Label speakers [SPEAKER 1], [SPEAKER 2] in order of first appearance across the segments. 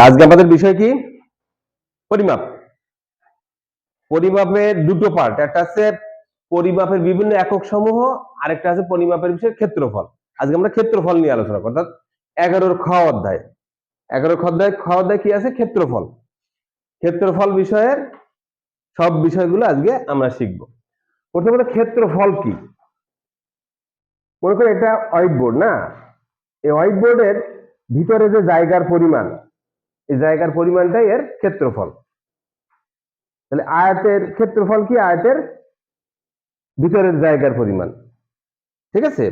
[SPEAKER 1] রাজগাপাতের বিষয় কি পরিমাপ পরিমাপের দুটো পার্ট একটা আছে পরিমাপের বিভিন্ন একক সমূহ আর একটা আছে পরিমাপের বিষয় ক্ষেত্রফল আজকে আমরা ক্ষেত্রফল নিয়ে আলোচনা করি অর্থাৎ এগারোর খ অধ্যায় এগারো খ অধ্যায় খ অধ্যায় কি আছে ক্ষেত্রফল ক্ষেত্রফল বিষয়ের সব বিষয়গুলো আজকে আমরা শিখব প্রথমত ক্ষেত্রফল কি মনে করি এটা হোয়াইট বোর্ড না এই হোয়াইট বোর্ডের ভিতরে যে জায়গার পরিমাণ এই জায়গার পরিমাণটাই এর ক্ষেত্রফল তাহলে আয়াতের ক্ষেত্রফল কি আয়াতের ভিতরের জায়গার পরিমাণ ঠিক আছে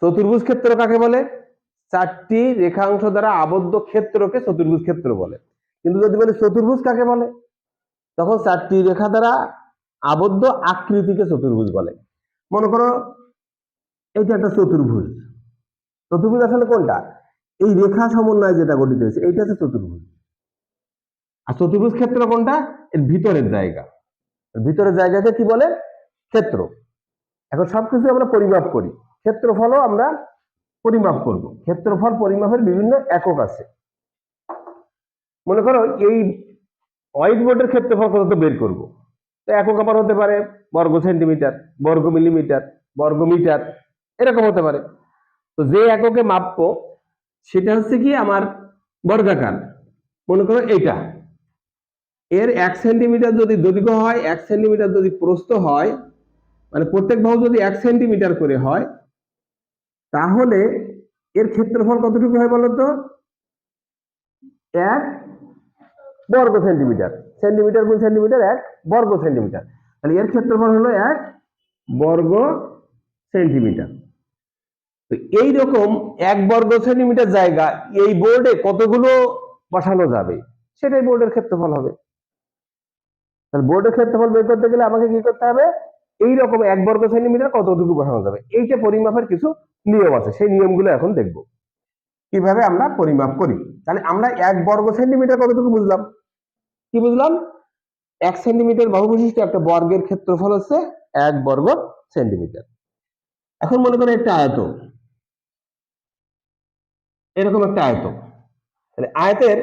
[SPEAKER 1] চতুর্ভুজ ক্ষেত্র কাকে বলে চারটি রেখাংশ দ্বারা আবদ্ধ ক্ষেত্রকে চতুর্ভুজ ক্ষেত্র বলে কিন্তু যদি বলে চতুর্ভুজ কাকে বলে তখন চারটি রেখা দ্বারা আবদ্ধ আকৃতিকে চতুর্ভুজ বলে মনে করো এইটা একটা চতুর্ভুজ চতুর্ভুজ আসলে কোনটা এই রেখা সমন্বয় যেটা গঠিত হয়েছে এইটা হচ্ছে চতুর্ভুজ আর চতুর্ভুজ ক্ষেত্র কোনটা এর ভিতরের জায়গা ভিতরের জায়গাকে কি বলে ক্ষেত্র এখন সবকিছু আমরা পরিমাপ করি ক্ষেত্রফলও আমরা পরিমাপ করব ক্ষেত্রফল পরিমাপের বিভিন্ন একক আছে মনে করো এই হোয়াইট বোর্ডের ক্ষেত্রফল কত বের করব তো একক আবার হতে পারে বর্গ সেন্টিমিটার বর্গ মিলিমিটার বর্গ মিটার এরকম হতে পারে তো যে এককে মাপবো সেটা হচ্ছে কি আমার বর্গাকার মনে করো এটা এর এক সেন্টিমিটার যদি দৈর্ঘ্য হয় এক সেন্টিমিটার যদি প্রস্থ হয় মানে প্রত্যেক বাহু যদি এক সেন্টিমিটার করে হয় তাহলে এর ক্ষেত্রফল কতটুকু হয় বলতো এক বর্গ সেন্টিমিটার সেন্টিমিটার গুণ সেন্টিমিটার এক বর্গ সেন্টিমিটার তাহলে এর ক্ষেত্রফল হলো এক বর্গ সেন্টিমিটার তো এইরকম এক বর্গ সেন্টিমিটার জায়গা এই বোর্ডে কতগুলো বসানো যাবে সেটাই বোর্ডের ক্ষেত্রফল হবে তাহলে বোর্ডের ক্ষেত্রফল বের করতে গেলে আমাকে কি করতে হবে এইরকম এক বর্গ সেন্টিমিটার কতটুকু বসানো যাবে এইটা পরিমাপের কিছু নিয়ম আছে সেই নিয়মগুলো এখন দেখব কিভাবে আমরা পরিমাপ করি তাহলে আমরা এক বর্গ সেন্টিমিটার কতটুকু বুঝলাম কি বুঝলাম এক সেন্টিমিটার বাহু বিশিষ্ট একটা বর্গের ক্ষেত্রফল হচ্ছে এক বর্গ সেন্টিমিটার এখন মনে করেন একটা আয়তন এরকম একটা আয়ত তাহলে আয়তের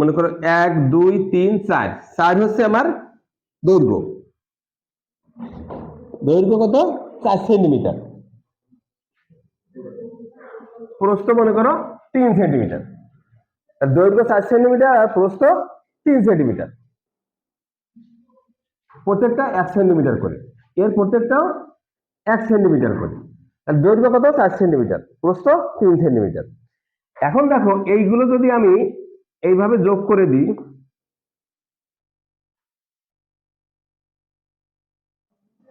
[SPEAKER 1] মনে করো এক দুই তিন চার চার হচ্ছে আমার দৈর্ঘ্য দৈর্ঘ্য কত চার সেন্টিমিটার প্রস্থ মনে করো তিন সেন্টিমিটার দৈর্ঘ্য চার সেন্টিমিটার আর প্রস্থ তিন সেন্টিমিটার প্রত্যেকটা এক সেন্টিমিটার করে এর প্রত্যেকটাও এক সেন্টিমিটার করে দৈর্ঘ্য কত চার সেন্টিমিটার প্রস্থ তিন সেন্টিমিটার এখন দেখো এইগুলো যদি আমি এইভাবে যোগ করে দিই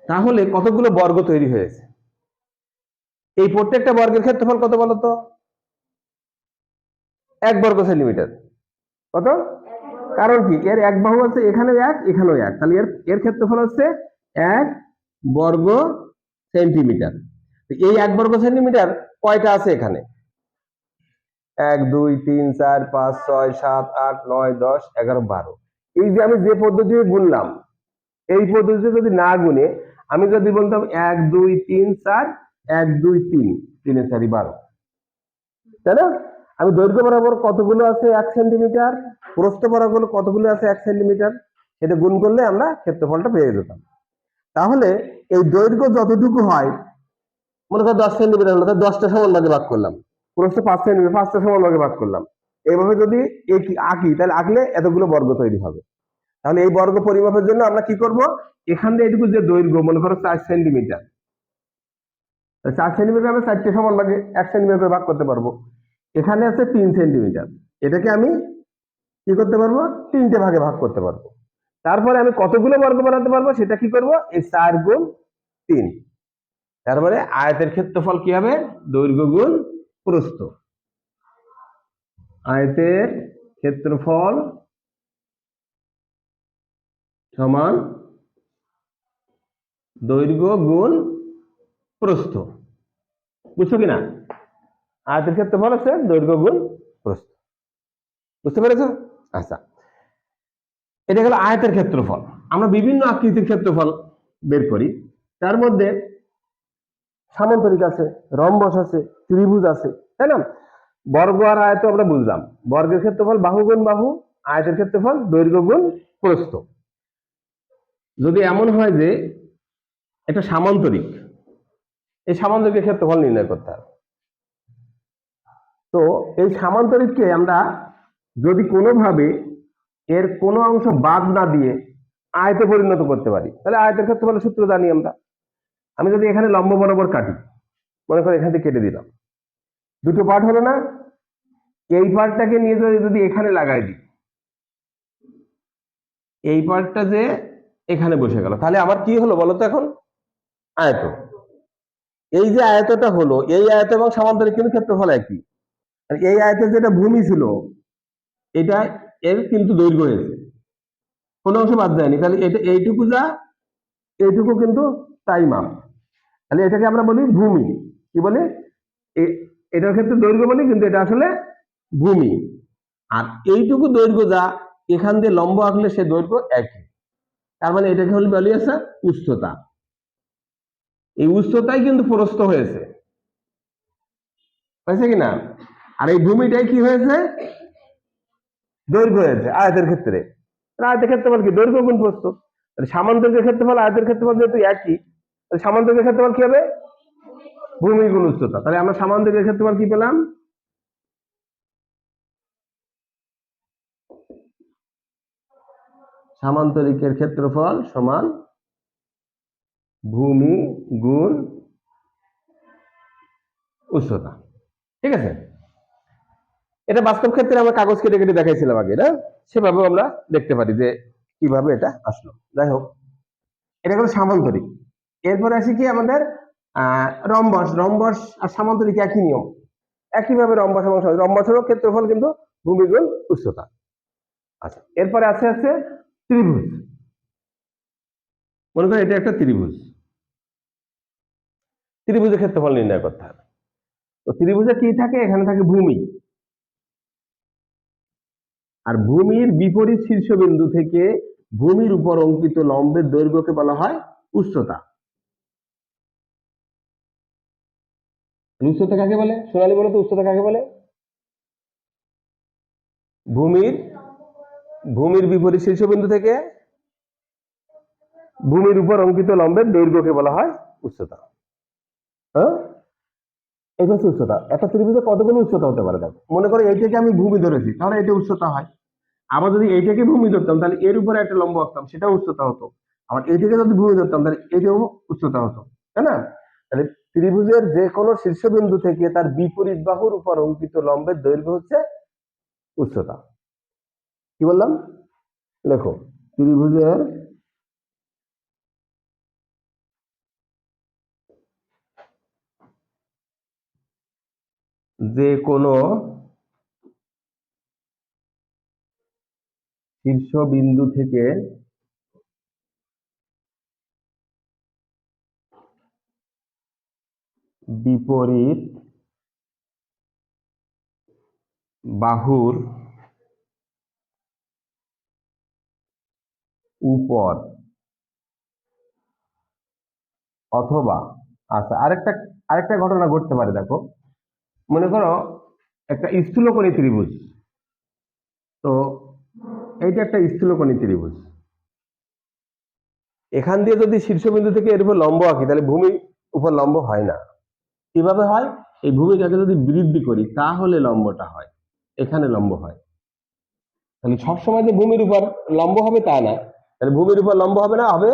[SPEAKER 1] তাহলে কতগুলো বর্গ তৈরি হয়েছে এই প্রত্যেকটা বর্গের ক্ষেত্রফল কত বলতো এক বর্গ সেন্টিমিটার কত কারণ কি এর এক বাহু আছে এখানেও এক এখানেও এক তাহলে এর এর ক্ষেত্রফল হচ্ছে এক বর্গ সেন্টিমিটার এই এক বর্গ সেন্টিমিটার কয়টা আছে এখানে এক দুই তিন চার পাঁচ ছয় সাত আট নয় দশ এগারো বারো এই যে আমি যে পদ্ধতি গুনলাম এই পদ্ধতিতে যদি না গুনে আমি যদি বলতাম এক দুই তিন চার এক দুই তিন তিন চারি বারো তাই না আমি দৈর্ঘ্য বরাবর কতগুলো আছে এক সেন্টিমিটার প্রস্থ বরাবর কতগুলো আছে এক সেন্টিমিটার এটা গুণ করলে আমরা ক্ষেত্রফলটা পেয়ে যেতাম তাহলে এই দৈর্ঘ্য যতটুকু হয় মনে করো দশ সেন্টিমিটার হলো দশটা সমান ভাগে ভাগ করলাম প্রশ্ন পাঁচ সেন্টিমিটার পাঁচটা সমান ভাগে ভাগ করলাম এইভাবে যদি আঁকি তাহলে আঁকলে এতগুলো বর্গ তৈরি হবে তাহলে এই বর্গ পরিমাপের জন্য আমরা কি করব এখান থেকে এটুকু যে দৈর্ঘ্য মনে করো চার সেন্টিমিটার চার সেন্টিমিটার আমি চারটে সমান ভাগে এক সেন্টিমিটার ভাগ করতে পারবো এখানে আছে তিন সেন্টিমিটার এটাকে আমি কি করতে পারবো তিনটে ভাগে ভাগ করতে পারবো তারপরে আমি কতগুলো বর্গ বানাতে পারবো সেটা কি করবো এই চার গুণ তিন তারপরে আয়তের ক্ষেত্রফল কি হবে দৈর্ঘ্য গুণ প্রস্থ আয়তের ক্ষেত্রফল সমান দৈর্ঘ্য গুণ প্রস্থ বুঝছো কিনা আয়তের ক্ষেত্রফল আছে দৈর্ঘ্য গুণ প্রস্থ বুঝতে পেরেছ আচ্ছা এটা গেল আয়তের ক্ষেত্রফল আমরা বিভিন্ন আকৃতির ক্ষেত্রফল বের করি তার মধ্যে সামান্তরিক আছে রম্বস আছে ত্রিভুজ আছে তাই না বর্গ আর আয়ত আমরা বুঝলাম বর্গের ক্ষেত্রফল বাহু গুণ বাহু আয়তের ক্ষেত্রফল দৈর্ঘ্য গুণ প্রস্থ যদি এমন হয় যে এটা সামান্তরিক এই সামান্তরিকের ক্ষেত্রফল নির্ণয় করতে হবে তো এই সামান্তরিককে আমরা যদি কোনোভাবে এর কোনো অংশ বাদ না দিয়ে আয়তে পরিণত করতে পারি তাহলে আয়তের ক্ষেত্রফলের সূত্র জানি আমরা আমি যদি এখানে লম্ব বরাবর কাটি মনে করো এখান থেকে কেটে দিলাম দুটো পার্ট হলো না এই পার্টটাকে নিয়ে যদি যদি এখানে লাগাই দিই এই পার্টটা যে এখানে বসে গেল তাহলে আমার কি হলো বলো তো এখন আয়ত এই যে আয়তটা হলো এই আয়ত এবং সমান্তরিক কিন্তু ক্ষেত্রফল একই আর এই আয়তের যেটা ভূমি ছিল এটা এর কিন্তু দৈর্ঘ্য হয়েছে কোনো অংশ বাদ যায়নি তাহলে এটা এইটুকু যা এইটুকু কিন্তু তাইমাম তাহলে এটাকে আমরা বলি ভূমি কি বলি এটার ক্ষেত্রে দৈর্ঘ্য বলি কিন্তু এটা আসলে ভূমি আর এইটুকু দৈর্ঘ্য যা এখান দিয়ে লম্ব আঁকলে সে দৈর্ঘ্য একই তার মানে এটাকে হল বলি আছে উচ্চতা এই উচ্চতাই কিন্তু প্রস্ত হয়েছে হয়েছে কিনা আর এই ভূমিটাই কি হয়েছে দৈর্ঘ্য হয়েছে আয়াতের ক্ষেত্রে আয়তের বল কি দৈর্ঘ্য গুণ প্রস্তুত ক্ষেত্রে ক্ষেত্রফল আয়তের বল যেহেতু একই সামান্তরিকের ক্ষেত্রে কি হবে ভূমি গুণ উচ্চতা তাহলে আমরা সামান্তরিকের ক্ষেত্রে কি পেলাম সামান্তরিকের ক্ষেত্রফল সমান ভূমি গুণ উচ্চতা ঠিক আছে এটা বাস্তব ক্ষেত্রে আমরা কাগজ কেটে কেটে দেখাইছিলাম আগে না সেভাবেও আমরা দেখতে পারি যে কিভাবে এটা আসলো যাই হোক এটা হলো সামান্তরিক এরপরে আসি কি আমাদের রম্বস রম্বস আর সামান্তরিক একই নিয়ম একইভাবে রম্বস এবং রম্বসেরও ক্ষেত্রফল কিন্তু ভূমিগুণ উচ্চতা আচ্ছা এরপরে আছে আছে ত্রিভুজ মনে করেন এটা একটা ত্রিভুজ ত্রিভুজের ক্ষেত্রফল নির্ণয় করতে হবে তো ত্রিভুজে কি থাকে এখানে থাকে ভূমি আর ভূমির বিপরীত শীর্ষবিন্দু থেকে ভূমির উপর অঙ্কিত লম্বের দৈর্ঘ্যকে বলা হয় উচ্চতা রুস্ততা মানে কাকে বলে সোনালী বলতে উচ্চতা কাকে বলে ভূমির ভূমির বিপরীত শীর্ষবিন্দু থেকে ভূমির উপর অঙ্কিত লম্বের দৈর্ঘ্যকে বলা হয় উচ্চতা হ্যাঁ? এটা হচ্ছে উচ্চতা একটা ত্রিভুজে কতগুলো উচ্চতা হতে পারে দেখো মনে করো এইটাকে আমি ভূমি ধরেছি তাহলে এটা উচ্চতা হয় আবার যদি এইটাকে ভূমি ধরতাম তাহলে এর উপরে একটা লম্ব আঁকতাম সেটা উচ্চতা হতো আবার এইটাকে যদি ভূমি ধরতাম তাহলে এটাও উচ্চতা হতো তাই না তাহলে ত্রিভুজের যে কোনো শীর্ষবিন্দু থেকে তার বিপরীত বাহুর উপর অঙ্কিত লম্বের দৈর্ঘ্য হচ্ছে উচ্চতা কি বললাম লেখো ত্রিভুজের যে কোনো শীর্ষবিন্দু থেকে বিপরীত বাহুর উপর অথবা আচ্ছা আরেকটা আরেকটা ঘটনা ঘটতে পারে দেখো মনে করো একটা স্থূলকণী ত্রিভুজ তো এইটা একটা স্থূলকণী ত্রিভুজ এখান দিয়ে যদি শীর্ষবিন্দু থেকে এরপর লম্ব আঁকি তাহলে ভূমি উপর লম্ব হয় না কিভাবে হয় এই ভূমিকাকে যদি বৃদ্ধি করি তাহলে লম্বটা হয় এখানে লম্ব হয় তাহলে সবসময় যে ভূমির উপর লম্ব হবে তা না তাহলে ভূমির উপর লম্ব হবে না হবে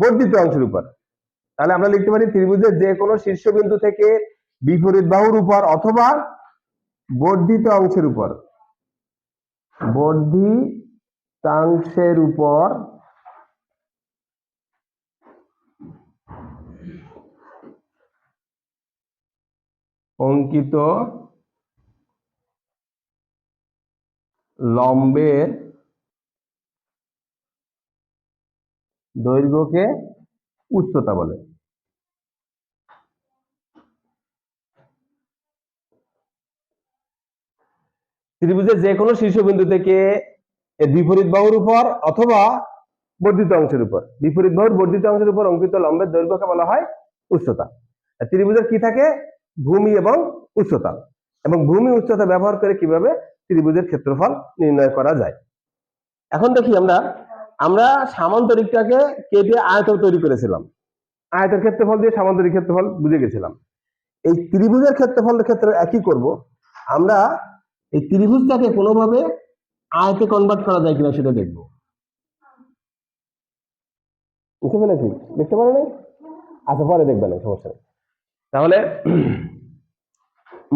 [SPEAKER 1] বর্ধিত অংশের উপর তাহলে আমরা লিখতে পারি ত্রিভুজের যে কোনো শীর্ষবিন্দু থেকে বিপরীত বাহুর উপর অথবা বর্ধিত অংশের উপর বর্ধিতাংশের উপর অঙ্কিত লম্বের দৈর্ঘ্যকে উচ্চতা বলে ত্রিভুজের যে কোনো শীর্ষবিন্দু থেকে বিপরীত বাহুর উপর অথবা বর্ধিত অংশের উপর বিপরীত বাহুর বর্ধিত অংশের উপর অঙ্কিত লম্বের দৈর্ঘ্যকে বলা হয় উচ্চতা ত্রিভুজের কি থাকে ভূমি এবং উচ্চতা এবং ভূমি উচ্চতা ব্যবহার করে কিভাবে ত্রিভুজের ক্ষেত্রফল নির্ণয় করা যায় এখন দেখি আমরা আমরা সামান্তরিকটাকে কেটে আয়তন তৈরি করেছিলাম আয়তের ক্ষেত্রফল দিয়ে সামান্তরিক ক্ষেত্রফল বুঝে গেছিলাম এই ত্রিভুজের ক্ষেত্রফলের ক্ষেত্রে একই করব আমরা এই ত্রিভুজটাকে কোনোভাবে আয়তে কনভার্ট করা যায় কিনা সেটা দেখব বুঝতে দেখতে পারে নাই আচ্ছা পরে দেখবেন সমস্যা নেই তাহলে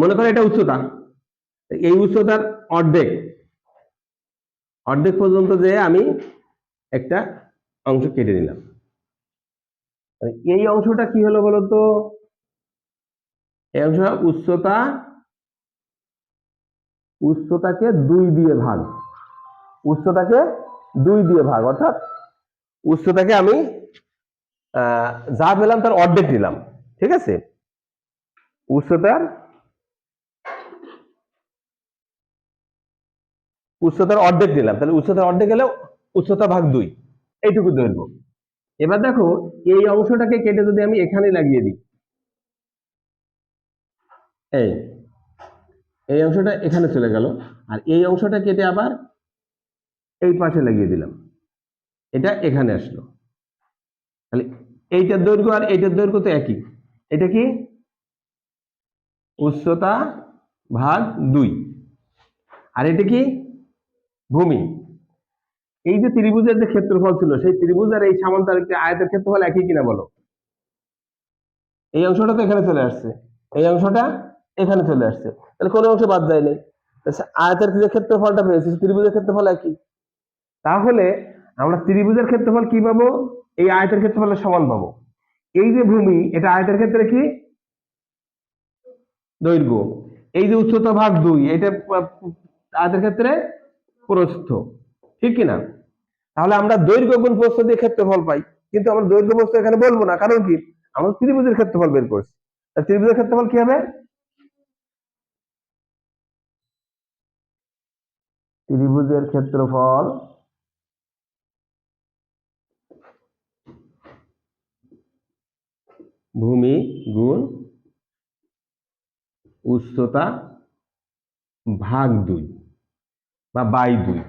[SPEAKER 1] মনে করো এটা উচ্চতা এই উচ্চতার অর্ধেক অর্ধেক পর্যন্ত যে আমি একটা অংশ কেটে নিলাম এই অংশটা কি হলো বলতো এই অংশ উচ্চতা উচ্চতাকে দুই দিয়ে ভাগ উচ্চতাকে দুই দিয়ে ভাগ অর্থাৎ উচ্চতাকে আমি যা পেলাম তার অর্ধেক নিলাম ঠিক আছে উচ্চতার উচ্চতার অর্ধেক দিলাম তাহলে উচ্চতার অর্ধেক গেলে উচ্চতা ভাগ দুই এইটুকু দৈর্ঘ্য এবার দেখো এই অংশটাকে কেটে যদি আমি এখানে লাগিয়ে দিই এই এই অংশটা এখানে চলে গেল আর এই অংশটা কেটে আবার এই পাশে লাগিয়ে দিলাম এটা এখানে আসলো তাহলে এইটার দৈর্ঘ্য আর এইটার দৈর্ঘ্য তো একই এটা কি উচ্চতা ভাগ দুই আর এটা কি ভূমি এই যে ত্রিভুজের যে ক্ষেত্রফল ছিল সেই ত্রিভুজের আর এই সামান্তরিক আয়তের ক্ষেত্রফল একই কিনা বলো এই অংশটা তো এখানে চলে আসছে এই অংশটা এখানে চলে আসছে তাহলে কোনো অংশ বাদ যায় নাই আচ্ছা, আয়তের যে ক্ষেত্রফলটা পেয়েছে ত্রিভুজের ক্ষেত্রফল একই তাহলে আমরা ত্রিভুজের ক্ষেত্রফল কি পাবো এই আয়তের ক্ষেত্রফলের সমান পাবো এই যে ভূমি এটা আয়তের ক্ষেত্রে কি দৈর্ঘ্য এই যে উচ্চতা ভাগ দুই এটা আদের ক্ষেত্রে প্রস্থ ঠিক কিনা তাহলে আমরা দৈর্ঘ্য গুণ প্রস্থ দিয়ে ক্ষেত্রফল পাই কিন্তু আমরা দৈর্ঘ্য প্রস্থ এখানে বলবো না কারণ কি আমরা ত্রিভুজের ক্ষেত্রফল বের করছি ত্রিভুজের ক্ষেত্রফল কি হবে ত্রিভুজের ক্ষেত্রফল ভূমি গুণ উচ্চতা ভাগ দুই বা বাই দুই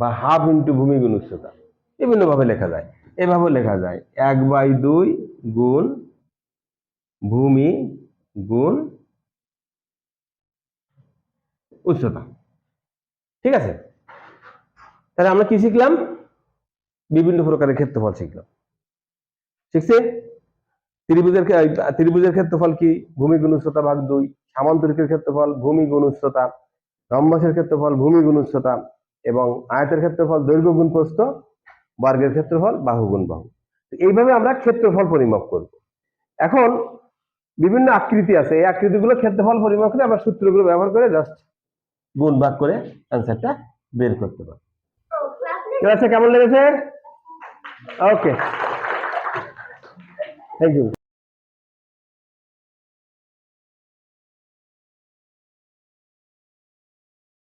[SPEAKER 1] বা হাফ ইন্টু ভূমি গুণ উচ্চতা বিভিন্নভাবে লেখা যায় এভাবে লেখা যায় এক বাই দুই গুণ ভূমি গুণ উচ্চতা ঠিক আছে তাহলে আমরা কি শিখলাম বিভিন্ন প্রকারের ক্ষেত্রফল শিখলাম শিখছি ত্রিভুজের ত্রিভুজের ক্ষেত্রফল কি ভূমি গুণ ভাগ দুই সামান্তরিকের ক্ষেত্রফল ভূমি গুণ রম্বাসের ক্ষেত্রফল ভূমি গুণ এবং আয়তের ক্ষেত্রফল দৈর্ঘ্য গুণ প্রস্ত বর্গের ক্ষেত্রফল বাহু গুণ বাহু এইভাবে আমরা ক্ষেত্রফল পরিমাপ করব এখন বিভিন্ন আকৃতি আছে এই আকৃতিগুলো ক্ষেত্রফল পরিমাপ করে আমরা সূত্রগুলো ব্যবহার করে জাস্ট গুণ ভাগ করে অ্যান্সারটা বের করতে পারবো oh, কেমন লেগেছে ওকে Thank you.